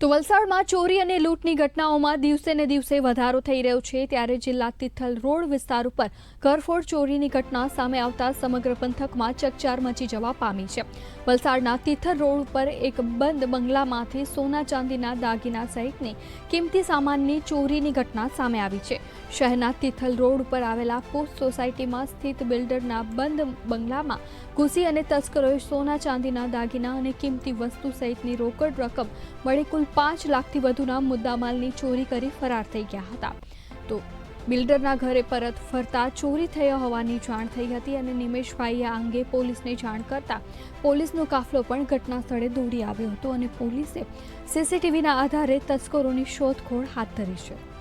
તો વલસાડમાં ચોરી અને લૂંટની ઘટનાઓમાં દિવસે ને દિવસે વધારો થઈ રહ્યો છે, ત્યારે જિલ્લા તિથલ રોડ વિસ્તાર ઉપર ઘરફોડ ચોરીની ઘટના સામે આવતા સમગ્ર પંથકમાં ચકચાર મચી જવા પામી છે. વલસાડના તિથલ રોડ ઉપર એક બંધ બંગલામાંથી સોના ચાંદીના દાગીના સહિતની કિંમતી સામાનની ચોરીની ઘટના સામે આવી છે. શહેરના તિથલ રોડ ઉપર આવેલા પોસ્ટ સોસાયટીમાં સ્થિત બિલ્ડરના બંધ બંગલામાં ઘૂસી અને તસ્કરોએ સોના ચાંદીના દાગીના અને કિંમતી વસ્તુ સહિતની રોકડ રકમ મળી કુલ પાંચ લાખથી વધુના મુદ્દામાલની ચોરી કરી ફરાર થઈ ગયા હતા. તો બિલ્ડરના ઘરે પરત ફરતા ચોરી થયા હોવાની જાણ થઈ હતી અને નિમેશભાઈએ આ અંગે પોલીસને જાણ કરતા પોલીસનો કાફલો પણ ઘટના સ્થળે દોડી આવ્યો હતો અને પોલીસે સીસીટીવીના આધારે તસ્કરોની શોધખોળ હાથ ધરી છે.